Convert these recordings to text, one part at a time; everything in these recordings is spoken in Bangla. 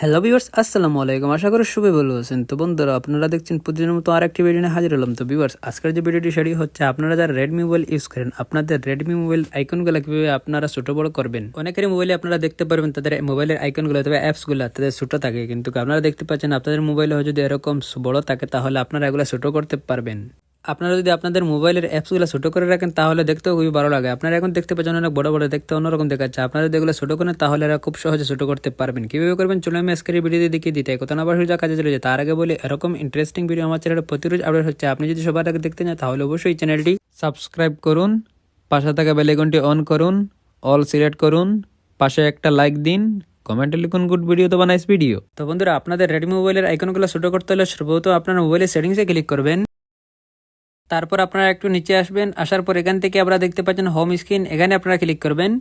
হ্যালো ভিউয়ার্স আসসালামু আলাইকুম। আশা করি সবাই ভালো আছেন। তো বন্ধুরা, আপনারা দেখছেন প্রতিদিনের মতো আর একটি ভিডিও নিয়ে হাজির হলাম। তো ভিউয়ার্স আজকের যে ভিডিওটি সেটি হচ্ছে, আপনারা যারা রেডমি মোবাইল ইউজ করেন, আপনাদের রেডমি মোবাইল আইকনগুলো কীভাবে আপনারা ছোটো বড় করবেন? অনেকেরই মোবাইলে আপনারা দেখতে পারবেন, তাদের মোবাইলের আইকনগুলো তবে অ্যাপসগুলো তাদের ছোটো থাকে। কিন্তু আপনারা দেখতে পাচ্ছেন, আপনাদের মোবাইলে যদি এরকম বড় থাকে, তাহলে আপনারা এগুলো ছোট করতে পারবেন। আপনারা যদি আপনাদের মোবাইলের অ্যাপসগুলো ছোট করে রাখেন, তাহলে দেখতেও খুবই ভালো লাগে। আপনারা এখন দেখতে পাচ্ছেন অনেক বড় বড়, দেখতে অন্যরকম দেখাচ্ছে। আপনারা যদি এগুলো ছোট করেন, তাহলে এরা খুব সহজে ছোট করতে পারবেন। কীভাবে করবেন? চলে আমি আজকের ভিডিওতে দেখিয়ে দিতে কত না যা কাজে চলে যায়। তার আগে বলি, এরকম ইন্টারেস্টিং ভিডিও আমার চ্যানেলে প্রতিরোজ আপডেট হচ্ছে। আপনি যদি সবার আগে দেখতে চান, তাহলে অবশ্যই চ্যানেলটি সাবস্ক্রাইব করুন, পাশে থাকা বেলেগনটি অন করুন অল সিলেক্ট করুন, পাশে একটা লাইক দিন কমেন্টে লিখুন গুড ভিডিও তো নাইস ভিডিও তো বন্ধুরা, আপনাদের রেডমি মোবাইলের আইকনগুলো ছোট করতে হলে সর্বত আপনার মোবাইলের সেটিংসে ক্লিক করবেন। তারপর আপনারা একটু নিচে আসবেন, আসার পর এখান থেকে আপনারা দেখতে পাচ্ছেন হোম স্ক্রিন এখানে আপনারা ক্লিক করবেন।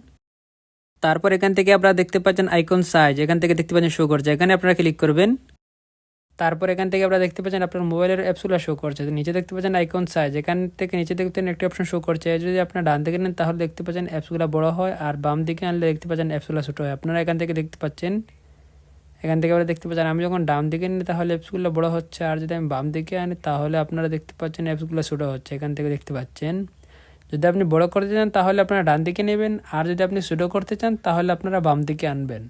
তারপর এখান থেকে আপনারা দেখতে পাচ্ছেন আইকন সাইজ এখান থেকে দেখতে পাচ্ছেন শো করছে, এখানে আপনারা ক্লিক করবেন। তারপর এখান থেকে আপনারা দেখতে পাচ্ছেন আপনার মোবাইলের অ্যাপসগুলো শো করছে, নিচে দেখতে পাচ্ছেন আইকন সাইজ এখান থেকে নিচে দেখতে একটি অপশন শো করছে। যদি আপনার ডান দিকে নেন, তাহলে দেখতে পাচ্ছেন অ্যাপসগুলো বড় হয়, আর বাম দিকে আনলে দেখতে পাচ্ছেন অ্যাপসগুলো ছোটো হয়। আপনারা এখান থেকে দেখতে পাচ্ছেন এখান থেকে আপনারা দেখতে পাচ্ছেন, আমি যখন ডান দিকে নিই, তাহলে অ্যাপসগুলো বড় হচ্ছে, আর যদি আমি বাম দিকে আনি, তাহলে আপনারা দেখতে পাচ্ছেন অ্যাপসগুলো ছোটো হচ্ছে, এখান থেকে দেখতে পাচ্ছেন। যদি আপনি বড় করতে চান, তাহলে আপনারা ডান দিকে নেবেন, আর যদি আপনি ছোটো করতে চান, তাহলে আপনারা বাম দিকে আনবেন।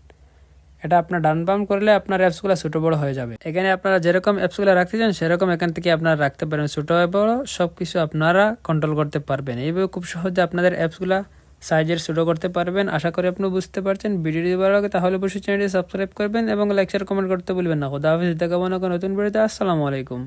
এটা আপনার ডান বাম করলে আপনার অ্যাপসগুলো ছোটো বড় হয়ে যাবে। এখানে আপনারা যেরকম অ্যাপসগুলো রাখতে চান, সেরকম এখান থেকে আপনারা রাখতে পারেন ছোটো বড় সব কিছু আপনারা কন্ট্রোল করতে পারবেন। এইভাবে খুব সহজে আপনাদের অ্যাপসগুলো সাইজের শুরু করতে পারবেন। আশা করি আপনি বুঝতে পারছেন। ভিডিওটি ভালো লাগে, তাহলে অবশ্যই চ্যানেলটি সাবস্ক্রাইব করবেন এবং লাইক শেয়ার কমেন্ট করতে বলবেন না। খোদা হাফিজ দেখাবো না নতুন ভিডিওতে। আসসালামু আলাইকুম।